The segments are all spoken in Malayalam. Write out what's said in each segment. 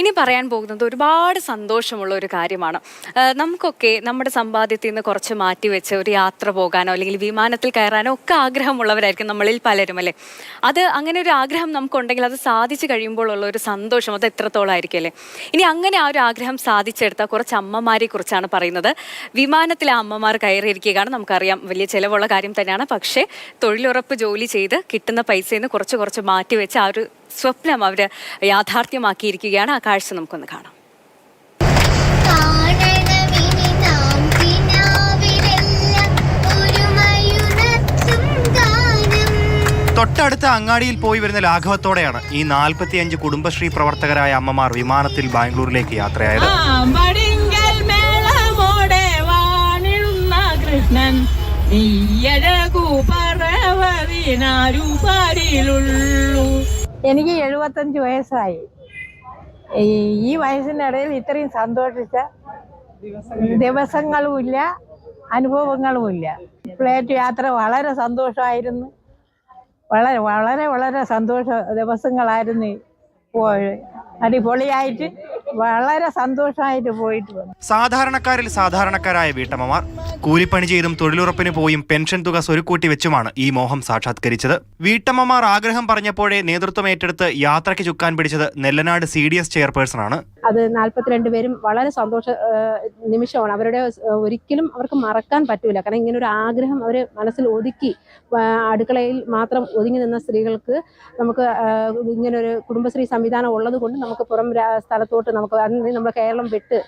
ഇനി പറയാൻ പോകുന്നത് ഒരുപാട് സന്തോഷമുള്ള ഒരു കാര്യമാണ്. നമുക്കൊക്കെ നമ്മുടെ സമ്പാദ്യത്തിൽ നിന്ന് കുറച്ച് മാറ്റി വെച്ച് ഒരു യാത്ര പോകാനോ അല്ലെങ്കിൽ വിമാനത്തിൽ കയറാനോ ഒക്കെ ആഗ്രഹമുള്ളവരായിരിക്കും നമ്മളിൽ പലരും അല്ലേ? അത് അങ്ങനെ ഒരു ആഗ്രഹം നമുക്കുണ്ടെങ്കിൽ അത് സാധിച്ചു കഴിയുമ്പോൾ ഉള്ള ഒരു സന്തോഷം അത് എത്രത്തോളം ആയിരിക്കും അല്ലേ ഇനി അങ്ങനെ ആ ഒരു ആഗ്രഹം സാധിച്ചെടുത്ത കുറച്ച് അമ്മമാരെ കുറിച്ചാണ് പറയുന്നത്. വിമാനത്തിലെ അമ്മമാർ കയറിയിരിക്കുകയാണ് നമുക്കറിയാം വലിയ ചിലവുള്ള കാര്യം തന്നെയാണ്. പക്ഷേ തൊഴിലുറപ്പ് ജോലി ചെയ്ത് കിട്ടുന്ന പൈസയിൽ നിന്ന് കുറച്ച് കുറച്ച് മാറ്റി വെച്ച് ആ ഒരു സ്വപ്നം അവർ യാഥാർത്ഥ്യമാക്കിയിരിക്കുകയാണ്. ആ കാഴ്ച നമുക്കൊന്ന് കാണാം. തൊട്ടടുത്ത അങ്ങാടിയിൽ പോയി വരുന്ന ലാഘവത്തോടെയാണ് ഈ നാൽപ്പത്തിയഞ്ച് കുടുംബശ്രീ പ്രവർത്തകരായ അമ്മമാർ വിമാനത്തിൽ ബാംഗ്ലൂരിലേക്ക് യാത്രയായത്. കൃഷ്ണൻ നീയഴകു എനിക്ക് എഴുപത്തഞ്ച് വയസ്സായി. ഈ- വയസ്സിനിടയിൽ ഇത്രയും സന്തോഷിച്ച ദിവസങ്ങളുമില്ല അനുഭവങ്ങളുമില്ല. ഫ്ലൈറ്റ് യാത്ര വളരെ സന്തോഷമായിരുന്നു. വളരെ വളരെ വളരെ സന്തോഷ ദിവസങ്ങളായിരുന്നു. അടിപൊളിയായിട്ട് വളരെ സന്തോഷമായിട്ട് പോയിട്ട് വന്നു. സാധാരണക്കാരിൽ സാധാരണക്കാരായ വീട്ടമ്മമാർ. കൂലിപ്പണി ചെയ്തും തൊഴിലുറപ്പിന് പോയും പെൻഷൻ തുക സ്വരുക്കൂട്ടി വെച്ചുമാണ് ഈ മോഹം സാക്ഷാത്കരിച്ചത്. വീട്ടമ്മമാർ ആഗ്രഹം പറഞ്ഞപ്പോഴേ നേതൃത്വം ഏറ്റെടുത്ത് യാത്രയ്ക്ക് ചുക്കാൻ പിടിച്ചത് Nellanad C D S chairperson ആണ് അത് നാൽപ്പത്തിരണ്ട് പേരും വളരെ സന്തോഷ നിമിഷമാണ്. അവരുടെ ഒരിക്കലും അവർക്ക് മറക്കാൻ പറ്റൂല. കാരണം ഇങ്ങനെ ഒരു ആഗ്രഹം അവർ മനസ്സിൽ ഒതുക്കി അടുക്കളയിൽ മാത്രം ഒതുങ്ങി നിന്ന സ്ത്രീകൾക്ക് നമുക്ക് ഇങ്ങനൊരു കുടുംബശ്രീ സംവിധാനം ഉള്ളത് കൊണ്ട് നമുക്ക് പുറം സ്ഥലത്തോട്ട് നമുക്ക് അന്ന് നമ്മുടെ കേരളം വിട്ട്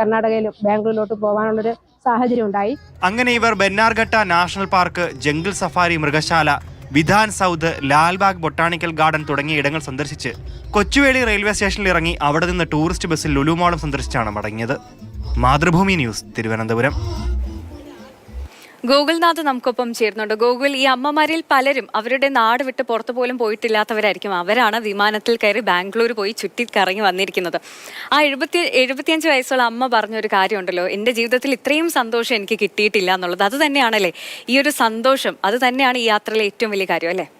കർണാടകയിലും ബാംഗ്ലൂരിലോട്ട് പോകാനുള്ളൊരു സാഹചര്യം ഉണ്ടായി അങ്ങനെ ഇവർ Bannerghatta national park jungle safari മൃഗശാല വിധാൻ സൗദ് ലാൽബാഗ് ബൊട്ടാണിക്കൽ ഗാർഡൻ തുടങ്ങിയ ഇടങ്ങൾ സന്ദർശിച്ച് കൊച്ചുവേളി റെയിൽവേ സ്റ്റേഷനിൽ ഇറങ്ങി അവിടെ നിന്ന് ടൂറിസ്റ്റ് ബസ്സിൽ ലുലുമോളം സന്ദർശിച്ചാണ് മടങ്ങിയത്. മാതൃഭൂമി ന്യൂസ് തിരുവനന്തപുരം. ഗോകുൽനാഥ് നമുക്കൊപ്പം ചേരുന്നുണ്ട്. ഗോകുൽ ഈ അമ്മമാരിൽ പലരും അവരുടെ നാട് വിട്ട് പുറത്തു പോലും പോയിട്ടില്ലാത്തവരായിരിക്കും. അവരാണ് വിമാനത്തിൽ കയറി ബാംഗ്ലൂർ പോയി ചുറ്റി കറങ്ങി വന്നിരിക്കുന്നത്. ആ എഴുപത്തി എഴുപത്തിയഞ്ച് വയസ്സുള്ള അമ്മ പറഞ്ഞൊരു കാര്യമുണ്ടല്ലോ. എന്റെ ജീവിതത്തിൽ ഇത്രയും സന്തോഷം എനിക്ക് കിട്ടിയിട്ടില്ല എന്നുള്ളത്. അത് തന്നെയാണല്ലേ? ഈ ഒരു സന്തോഷം അത് തന്നെയാണ് ഈ യാത്രയിലെ ഏറ്റവും വലിയ കാര്യം അല്ലേ?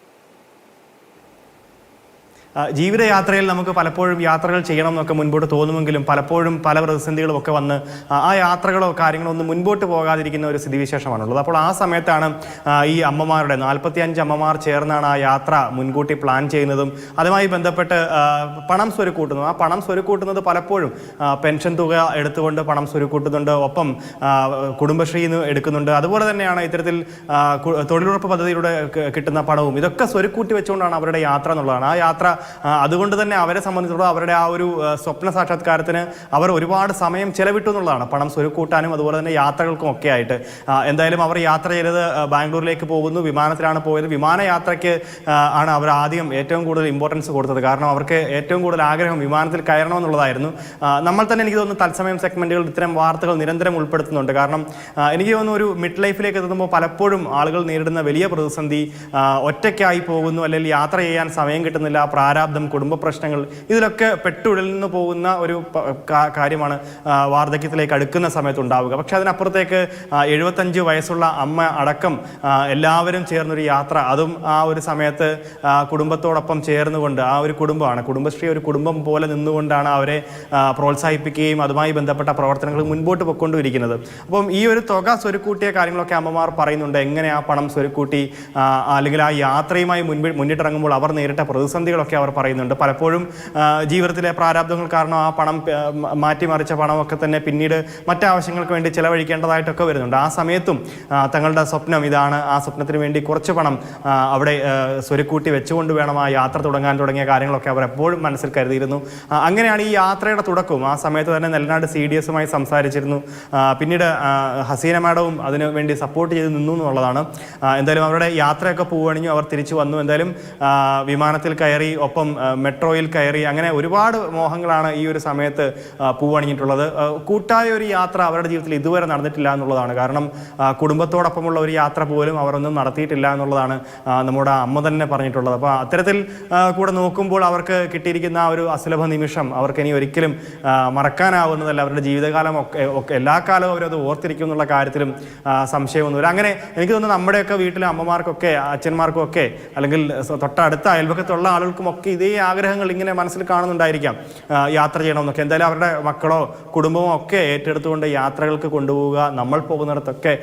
ജീവിതയാത്രയിൽ നമുക്ക് പലപ്പോഴും യാത്രകൾ ചെയ്യണം എന്നൊക്കെ മുൻപോട്ട് തോന്നുമെങ്കിലും പലപ്പോഴും പല പ്രതിസന്ധികളും ഒക്കെ വന്ന് ആ, യാത്രകളോ കാര്യങ്ങളോ ഒന്നും മുൻപോട്ട് പോകാതിരിക്കുന്ന ഒരു സ്ഥിതിവിശേഷമാണുള്ളത്. അപ്പോൾ ആ സമയത്താണ് ഈ അമ്മമാരുടെ നാൽപ്പത്തി അഞ്ച് അമ്മമാർ ചേർന്നാണ് ആ യാത്ര മുൻകൂട്ടി പ്ലാൻ ചെയ്യുന്നതും. അതുമായി ബന്ധപ്പെട്ട് പണം സ്വരുക്കൂട്ടുന്നു. ആ പണം സ്വരുക്കൂട്ടുന്നത് പലപ്പോഴും പെൻഷൻ തുക എടുത്തുകൊണ്ട് പണം സ്വരുക്കൂട്ടുന്നുണ്ട്. ഒപ്പം കുടുംബശ്രീ എടുക്കുന്നുണ്ട്. അതുപോലെ തന്നെയാണ് ഇത്തരത്തിൽ തൊഴിലുറപ്പ് പദ്ധതിയിലൂടെ കിട്ടുന്ന പണവും. ഇതൊക്കെ സ്വരുക്കൂട്ടി വെച്ചുകൊണ്ടാണ് അവരുടെ യാത്ര എന്നുള്ളതാണ് ആ യാത്ര അതുകൊണ്ട് തന്നെ അവരെ സംബന്ധിച്ചിടത്തോളം അവരുടെ ആ ഒരു സ്വപ്ന സാക്ഷാത്കാരത്തിന് അവർ ഒരുപാട് സമയം ചെലവിട്ടു എന്നുള്ളതാണ്. പണം സ്വരുക്കൂട്ടാനും അതുപോലെ തന്നെ യാത്രകൾക്കും ഒക്കെ ആയിട്ട്. എന്തായാലും അവർ യാത്ര ചെയ്തത് ബാംഗ്ലൂരിലേക്ക് പോകുന്നു. വിമാനത്തിലാണ് പോയത്. വിമാനയാത്രയ്ക്ക് ആണ് അവർ ആദ്യം ഏറ്റവും കൂടുതൽ ഇമ്പോർട്ടൻസ് കൊടുത്തത്. കാരണം അവർക്ക് ഏറ്റവും കൂടുതൽ ആഗ്രഹം വിമാനത്തിൽ കയറണമെന്നുള്ളതായിരുന്നു. നമ്മൾ തന്നെ എനിക്ക് തോന്നുന്നു തത്സമയം സെഗ്മെന്റുകൾ ഇത്തരം വാർത്തകൾ നിരന്തരം ഉൾപ്പെടുത്തുന്നുണ്ട്. കാരണം എനിക്ക് തോന്നുന്നു ഒരു മിഡ് ലൈഫിലേക്ക് എത്തുമ്പോൾ പലപ്പോഴും ആളുകൾ നേരിടുന്ന വലിയ പ്രതിസന്ധി ഒറ്റയ്ക്കായി പോകുന്നു അല്ലെങ്കിൽ യാത്ര ചെയ്യാൻ സമയം കിട്ടുന്നില്ല പ്രാരാബ്ദം കുടുംബ പ്രശ്നങ്ങൾ ഇതിലൊക്കെ പെട്ടുടലിന്ന് പോകുന്ന ഒരു കാര്യമാണ് വാർദ്ധക്യത്തിലേക്ക് അടുക്കുന്ന സമയത്ത് ഉണ്ടാവുക. പക്ഷെ അതിനപ്പുറത്തേക്ക് എഴുപത്തഞ്ച് വയസ്സുള്ള അമ്മ അടക്കം എല്ലാവരും ചേർന്നൊരു യാത്ര. അതും ആ ഒരു സമയത്ത് കുടുംബത്തോടൊപ്പം ചേർന്നുകൊണ്ട് ആ ഒരു കുടുംബമാണ്. കുടുംബശ്രീ ഒരു കുടുംബം പോലെ നിന്നുകൊണ്ടാണ് അവരെ പ്രോത്സാഹിപ്പിക്കുകയും അതുമായി ബന്ധപ്പെട്ട പ്രവർത്തനങ്ങൾ മുൻപോട്ട് പൊയ്ക്കൊണ്ടിരിക്കുന്നത്. അപ്പം ഈ ഒരു തുക സ്വരുക്കൂട്ടിയ കാര്യങ്ങളൊക്കെ അമ്മമാർ പറയുന്നുണ്ട്. എങ്ങനെ ആ പണം സ്വരുക്കൂട്ടി അല്ലെങ്കിൽ ആ യാത്രയുമായി മുൻപിൽ മുന്നിട്ടിറങ്ങുമ്പോൾ അവർ നേരിട്ട പ്രതിസന്ധികളൊക്കെ അവർ പറയുന്നുണ്ട്. പലപ്പോഴും ജീവിതത്തിലെ പ്രാരാബ്ദങ്ങൾ കാരണം ആ പണം മാറ്റിമറിച്ച പണമൊക്കെ തന്നെ പിന്നീട് മറ്റാവശ്യങ്ങൾക്ക് വേണ്ടി ചിലവഴിക്കേണ്ടതായിട്ടൊക്കെ വരുന്നുണ്ട്. ആ സമയത്തും തങ്ങളുടെ സ്വപ്നം ഇതാണ്. ആ സ്വപ്നത്തിന് വേണ്ടി കുറച്ച് പണം അവിടെ സ്വരുക്കൂട്ടി വെച്ചുകൊണ്ട് വേണം ആ യാത്ര തുടങ്ങാൻ തുടങ്ങിയ കാര്യങ്ങളൊക്കെ അവർ എപ്പോഴും മനസ്സിൽ കരുതിയിരുന്നു. അങ്ങനെയാണ് ഈ യാത്രയുടെ തുടക്കവും. ആ സമയത്ത് തന്നെ നെല്ലനാട് സി ഡി എസുമായി സംസാരിച്ചിരുന്നു. പിന്നീട് ഹസീന മാഡവും അതിന് വേണ്ടി സപ്പോർട്ട് ചെയ്ത് നിന്നു എന്നുള്ളതാണ്. എന്തായാലും അവരുടെ യാത്രയൊക്കെ പോവുകയാണെങ്കിൽ അവർ തിരിച്ചു വന്നു. എന്തായാലും വിമാനത്തിൽ കയറി ഒപ്പം മെട്രോയിൽ കയറി അങ്ങനെ ഒരുപാട് മോഹങ്ങളാണ് ഈ ഒരു സമയത്ത് പൂവണിഞ്ഞിട്ടുള്ളത്. കൂട്ടായ ഒരു യാത്ര അവരുടെ ജീവിതത്തിൽ ഇതുവരെ നടന്നിട്ടില്ല എന്നുള്ളതാണ്. കാരണം കുടുംബത്തോടൊപ്പമുള്ള ഒരു യാത്ര പോലും അവരൊന്നും നടത്തിയിട്ടില്ല എന്നുള്ളതാണ് നമ്മുടെ അമ്മ തന്നെ പറഞ്ഞിട്ടുള്ളത്. അപ്പോൾ അത്തരത്തിൽ കൂടെ നോക്കുമ്പോൾ അവർക്ക് കിട്ടിയിരിക്കുന്ന ആ ഒരു അസുലഭ നിമിഷം അവർക്ക് ഇനി ഒരിക്കലും മറക്കാനാവുന്നതല്ല. അവരുടെ ജീവിതകാലം ഒക്കെ എല്ലാ കാലവും അവരത് ഓർത്തിരിക്കും എന്നുള്ള കാര്യത്തിലും സംശയമൊന്നുമില്ല. അങ്ങനെ എനിക്ക് തോന്നുന്നു നമ്മുടെയൊക്കെ വീട്ടിലെ അമ്മമാർക്കൊക്കെ അച്ഛന്മാർക്കൊക്കെ അല്ലെങ്കിൽ തൊട്ടടുത്ത അയൽപക്കത്തുള്ള ആളുകൾക്കും ഒക്കെ ഇതേ ആഗ്രഹങ്ങൾ ഇങ്ങനെ മനസ്സിൽ കാണുന്നുണ്ടായിരിക്കാം യാത്ര ചെയ്യണമെന്നൊക്കെ. എന്തായാലും അവരുടെ മക്കളോ കുടുംബമോ ഒക്കെ ഏറ്റെടുത്തുകൊണ്ട് യാത്രകൾക്ക് കൊണ്ടുപോവുക നമ്മൾ പോകുന്നിടത്തൊക്കെ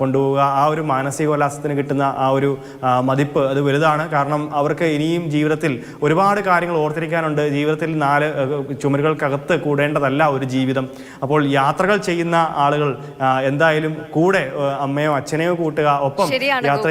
കൊണ്ടുപോവുക. ആ ഒരു മാനസികോല്ലാസത്തിന് കിട്ടുന്ന ആ ഒരു മതിപ്പ് അത് വലുതാണ്. കാരണം അവർക്ക് ഇനിയും ജീവിതത്തിൽ ഒരുപാട് കാര്യങ്ങൾ ഓർത്തിരിക്കാനുണ്ട്. ജീവിതത്തിൽ നാല് ചുമരുകൾക്കകത്ത് കൂടേണ്ടതല്ല ഒരു ജീവിതം. അപ്പോൾ യാത്രകൾ ചെയ്യുന്ന ആളുകൾ എന്തായാലും കൂടെ അമ്മയോ അച്ഛനെയോ കൂട്ടുക ഒപ്പം യാത്ര